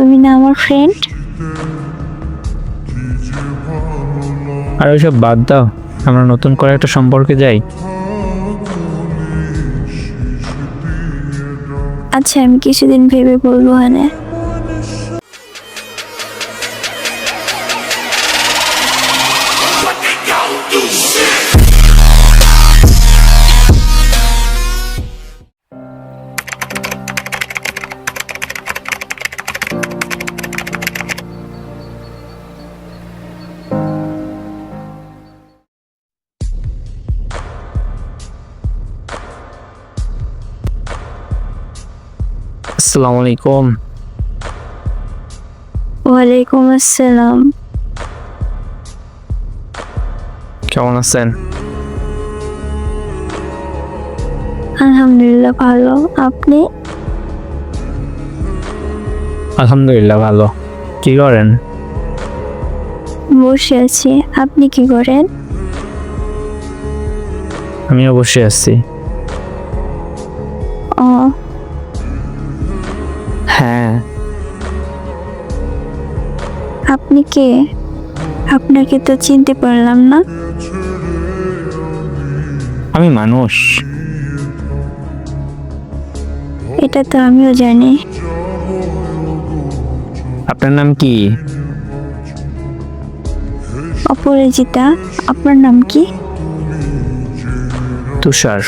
তুমি না আমার ফ্রেন্ড আর ওইসব বাদ দাও আমরা নতুন করে একটা সম্পর্কে যাই। আচ্ছা আমি কিছুদিন ভেবে বলব হ্যাঁ আসসালামু আলাইকুম। ওয়ালাইকুম আসসালাম। কেমন আছেন? আলহামদুলিল্লাহ ভালো। আপনি? আলহামদুলিল্লাহ ভালো। কি করেন? বসে আছি। আপনি কি করেন? আমিও বসে আছি। ও আপনি কে? আপনাকে তো চিনতে পারলাম না। আমি মানুষ। এটা তো আমিও জানি। আপনার নাম কি? অপরাজিতা আপনার নাম কি? তুষার।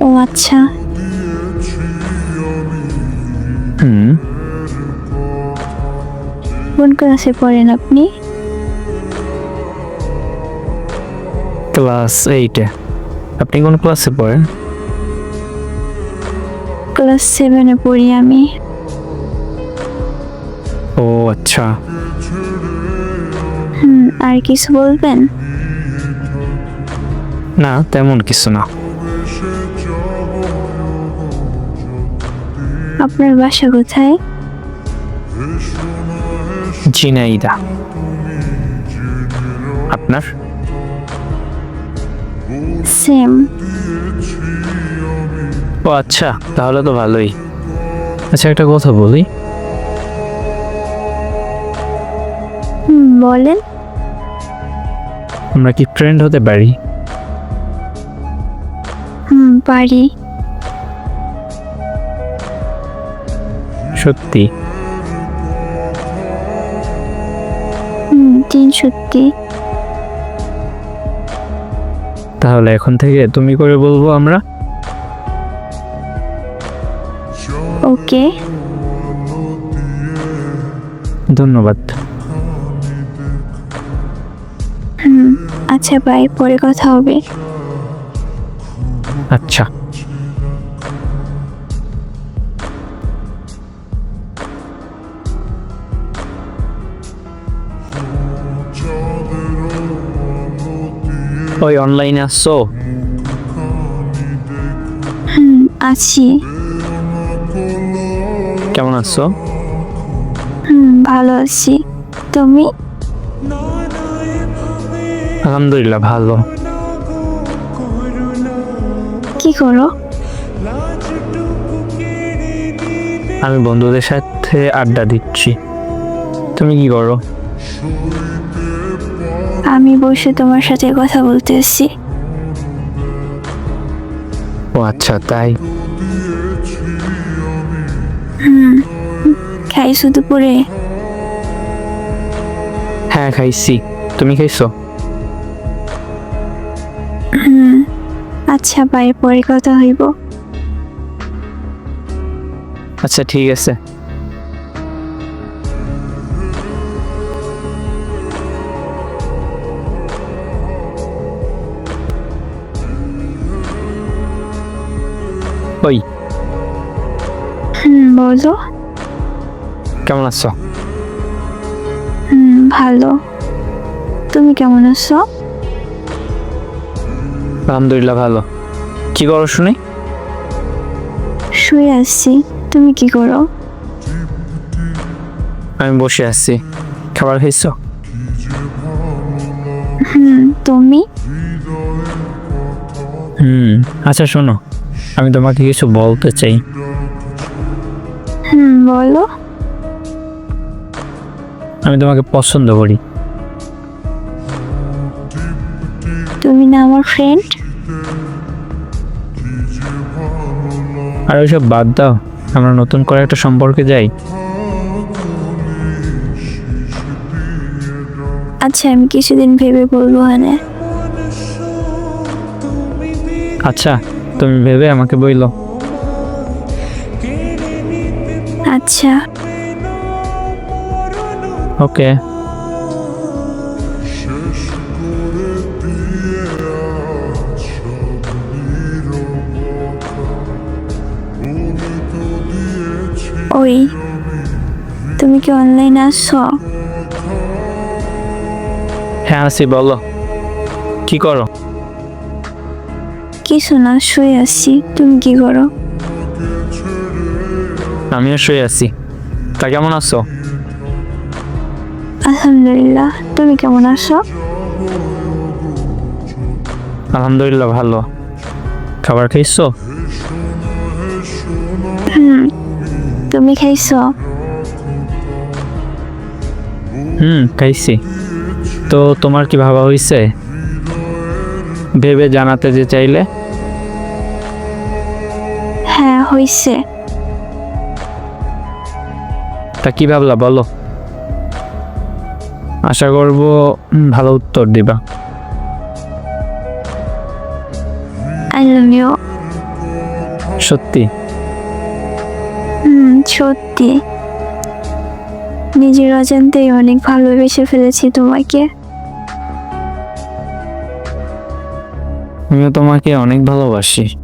ও আচ্ছা। হুম। কোন ক্লাসে পড়েন আপনি? ক্লাস এইটে। আপনি কোন ক্লাসে পড়েন? ক্লাস সেভেনে পড়ি আমি। ও আচ্ছা। হুম আর কিছু বলবেন? না তেমন কিছু না। আপনার বাসা কোথায়? জিনাইদা। আপনার? সেম ও আচ্ছা তাহলে তো ভালোই। আচ্ছা একটা কথা বলি। বলেন। আমরা কি ফ্রেন্ড হতে পারি? হুম পারি। সত্যি? হুম সত্যি তাহলে এখন থেকে তুমি করে বলব আমরা? ওকে। ধন্যবাদ। হুম আচ্ছা বাই পরে কথা হবে। আচ্ছা। ওই অনলাইনে আসছো? হুম আছি। কেমন আছো? হুম ভালো আছি। তুমি? আলহামদুলিল্লাহ ভালো। কি করো? আমি বন্ধুদের সাথে আড্ডা দিচ্ছি। তুমি কি করো? আমি বসে তোমার সাথে কথা বলতেছি ও আচ্ছা তাই? হুম খাইছো দুপুরে? হ্যাঁ খাইছি। তুমি খাইছো? হুম আচ্ছা বাই পরে কথা হইব। আচ্ছা ঠিক আছে। ওই। হুম বলো। কেমন আছো? হুম ভালো। তুমি কেমন আছো? আলহামদুলিল্লাহ ভালো। কি করো শুনি? শুয়ে আসছি তুমি কি করো? আমি বসে আছি। খাবার খেয়েছো হুম তুমি? হুম আচ্ছা শোনো। আমি তোমাকে কিছু বলতে চাই। হুম বলো। আমি তোমাকে পছন্দ করি। তুমি না আমার ফ্রেন্ড আর ওইসব বাদ দাও আমরা নতুন করে একটা সম্পর্কে যাই। আচ্ছা আমি কিছুদিন ভেবে বলব হ্যাঁ আচ্ছা তুমি ভেবে আমাকে বইলো। আচ্ছা। ওকে। ওই তুমি কি অনলাইনে আসছো হ্যাঁ আসি বলো। কি করো? কিছু না শুয়ে আসছি তুমি কি করো? আমিও শুয়ে আছি। তা কেমন আছো? আলহামদুলিল্লাহ। তুমি কেমন আছো? আলহামদুলিল্লাহ ভালো। খাবার খাইছো? হুম তুমি খাইছো? হুম খাইছি। তো তোমার কি ভাবা হয়েছে ভেবে জানাতে যে চাইলে? হইছে। তা কি ভাবলা বলো। আশা করব ভালো উত্তর দিবা। I love you. সত্যি? হুম সত্যি। নিজের অজান্তেই অনেক ভালোবেসে ফেলেছি তোমাকে। আমিও তোমাকে অনেক ভালোবাসি।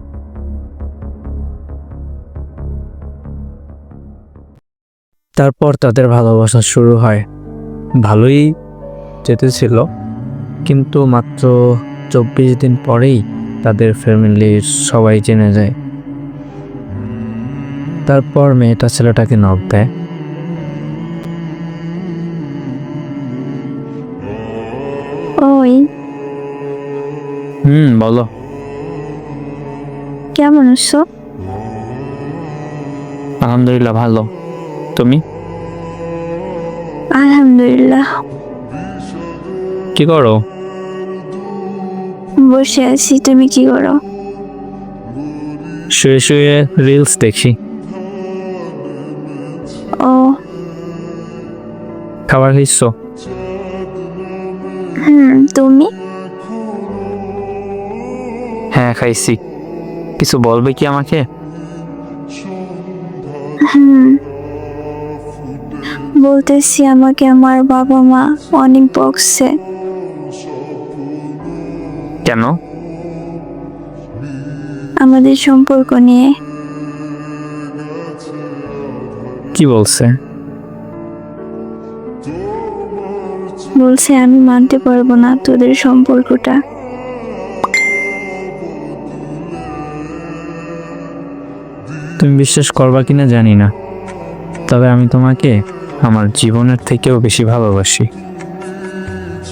তারপর তাদের ভালোবাসা শুরু হয়। ভালোই যেতেছিল কিন্তু মাত্র চব্বিশ দিন পরেই তাদের ফ্যামিলির সবাই জেনে যায়। তারপর মেয়েটা ছেলেটাকে নখ দেয়। ওই। হুম বলো। কেমন আছো? আলহামদুলিল্লাহ ভালো। তুমি? আলহামদুলিল্লাহ। কি করো? বসে আছি তুমি কি করো? শুয়ে শুয়ে রিলস দেখি। ও। খাবার খাইছো? হুম তুমি? হ্যাঁ খাইছি। কিছু বলবে কি আমাকে? হুম। বলতেছি আমাকে আমার বাবা মা অনেক বকছে। কেন? আমাদের সম্পর্ক নিয়ে। কি বলছে? বলছে আমি মানতে পারব না তোদের সম্পর্কটা। তুমি বিশ্বাস করবা কিনা জানি না। তবে আমি তোমাকে আমার জীবনের থেকেও বেশি ভালোবাসি।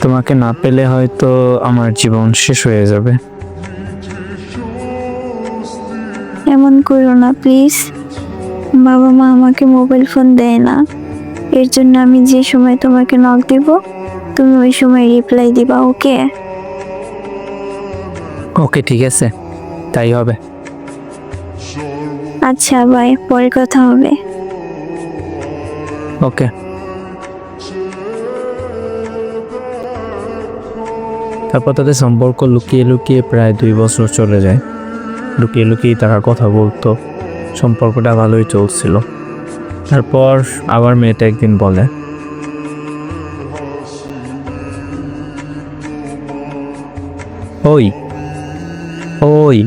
তোমাকে না পেলে হয়তো আমার জীবন শেষ হয়ে যাবে। এমন করো না প্লিজ। বাবা মা আমাকে মোবাইল ফোন দেয় না। এর জন্য আমি যে সময় তোমাকে নক দিব তুমি ওই সময় রিপ্লাই দিবা ওকে? ওকে ঠিক আছে। তাই হবে। আচ্ছা বাই পরে কথা হবে। ওকে তারপর তাদের সম্পর্ক লুকিয়ে লুকিয়ে প্রায় দুই বছর চলে যায়। লুকিয়ে লুকিয়ে তারা কথা বলতো। সম্পর্কটা ভালোই চলছিল। তারপর আবার মেয়েটা একদিন বলে, ওই ওই,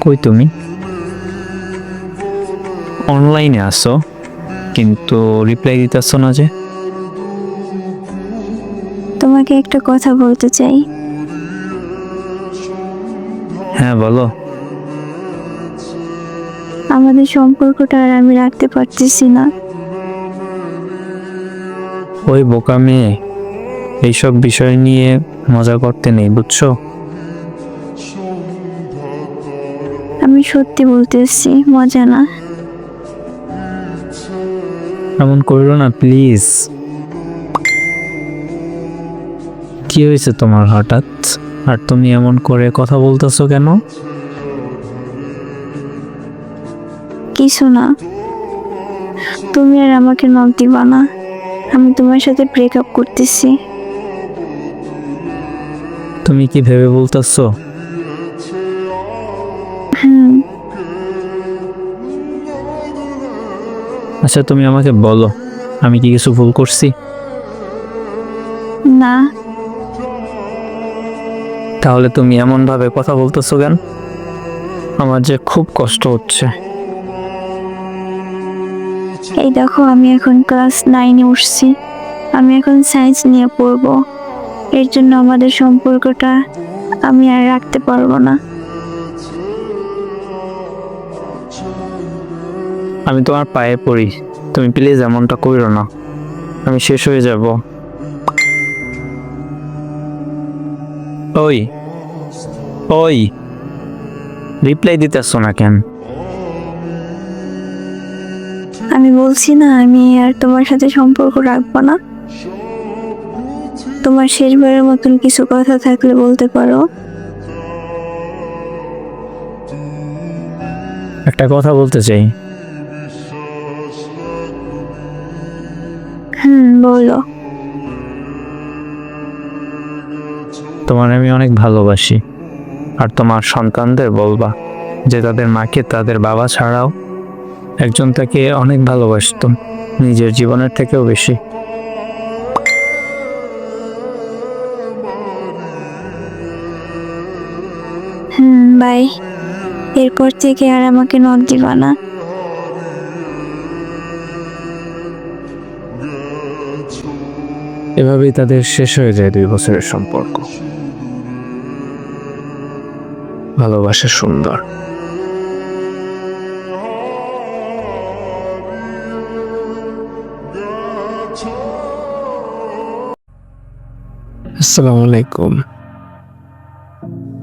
কই তুমি? অনলাইনে আসো কিন্তু রিপ্লাই দিতেছো না যে? তোমাকে একটা কথা বলতে চাই। হ্যাঁ বলো। আমাদের সম্পর্কটা আর আমি রাখতে পারতেছি না। ওই বোকা মেয়ে এইসব বিষয় নিয়ে মজা করতে নেই বুঝছ? আমি সত্যি বলতেছি মজা না। এমন করো না প্লিজ কি হয়েছে তোমার হঠাৎ? আর তুমি এমন করে কথা বলতেছো কেন? কিছু না। তুমি আর আমাকে নখ দিবা না। আমি তোমার সাথে ব্রেকআপ করতেছি। তুমি কি ভেবে বলতেছো? হুম। আচ্ছা তুমি আমাকে বলো আমি কি কিছু ভুল করছি? না। তাহলে তুমি এমন ভাবে কথা বলতেছো কেন? আমার যে খুব কষ্ট হচ্ছে। এই দেখো আমি এখন ক্লাস নাইনে উঠছি। আমি এখন সায়েন্স নিয়ে পড়ব। এর জন্য আমাদের সম্পর্কটা আমি আর রাখতে পারব না। আমি তোমার পায়ে পড়ি। তুমি প্লিজ এমনটা করো না। আমি শেষ হয়ে যাব। ওই ওই রিপ্লাই দিতেছো না কেন? আমি বলছি না আমি আর তোমার সাথে সম্পর্ক রাখব না। তোমার শেষবারের মতন কিছু কথা থাকলে বলতে পারো। একটা কথা বলতে চাই। হুম বলো। তোমার আমি অনেক ভালোবাসি। আর তোমার সন্তানদের বলবা যে তাদের মাকে তাদের বাবা ছাড়াও একজন তাকে অনেক ভালোবাসতো নিজের জীবনের থেকেও বেশি। হুম বাই। এরপর থেকে আর আমাকে নখ দিবা না। এভাবেই তাদের শেষ হয়ে যায় দুই বছরের সম্পর্ক। ভালোবাসা সুন্দর। আসসালামু আলাইকুম।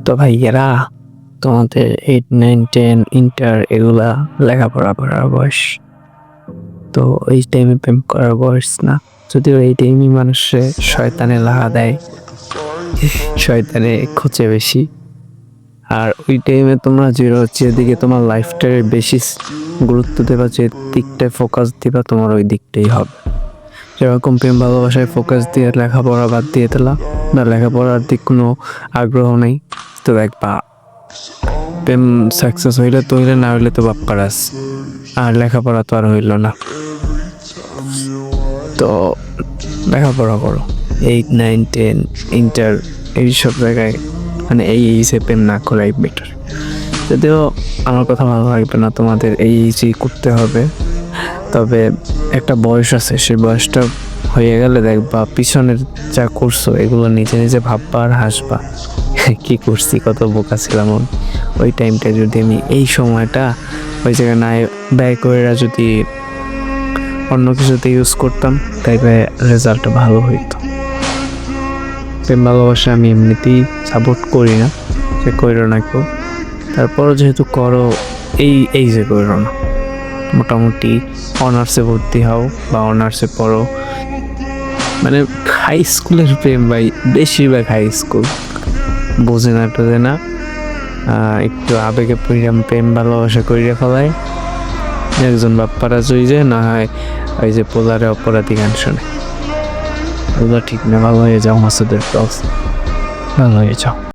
তো ভাইয়েরা, তোমাদের এইট, নাইন, টেন, ইন্টার এগুলা লেখাপড়া করার বয়স। তো এই টাইমে প্রেম করার বয়স না। যদিও এই টাইমই মানুষে শয়তানে লাগা দেয়। শয়তানে খোঁচে বেশি। আর ওই টাইমে তোমরা যে যেদিকে তোমার লাইফটার বেশি গুরুত্ব দেবা, যে দিকটায় ফোকাস দিবা, তোমার ওই দিকটাই হবে। যেরকম প্রেম ভালোবাসায় ফোকাস দিয়ে লেখাপড়া বাদ দিয়ে দিলা, না লেখাপড়ার দিক কোনো আগ্রহ নেই, তো দেখবা, প্রেম সাকসেস হইলে তো হইলে, না হইলে তো বাপ কারাস আর লেখাপড়া তো আর হইল না। তো লেখাপড়া করো এইট নাইন টেন ইন্টার এইসব জায়গায় মানে এই এইজে প্রেম না করাই বেটার যদিও আমার কথা ভালো লাগবে না, তোমাদের এই এইজই করতে হবে। তবে একটা বয়স আছে, সেই বয়সটা হয়ে গেলে দেখবা পিছনের যা করছ, এগুলো নিজে নিজে ভাববা আর হাসবা। কি করছি, কত বোকা ছিলাম। ওই টাইমটা যদি আমি এই সময়টা ওই জায়গায় না ব্যয় করে যদি অন্য কিছুতে ইউজ করতাম তাইলে রেজাল্ট ভালো হইতো। প্রেম ভালোবাসা আমি এমনিতেই সাপোর্ট করি না যে করো না কেউ। তারপরও যেহেতু করো, এই এই যে করো না। মোটামুটি অনার্সে ভর্তি হও বা অনার্সে পড়ো। মানে হাই স্কুলের প্রেম ভাই, বেশিরভাগ হাই স্কুল বোঝে না টোঝে না একটু আবেগে পরিরাম প্রেম ভালোবাসা করিয়া ফেলায় একজন বাপ্পারা জয় যায় না হয় ওই যে পোলারে অপরাধী গান শোনে। ওগুলো ঠিক না, ভালো হয়ে যাও, মাসুদের ভালো হয়ে যাও।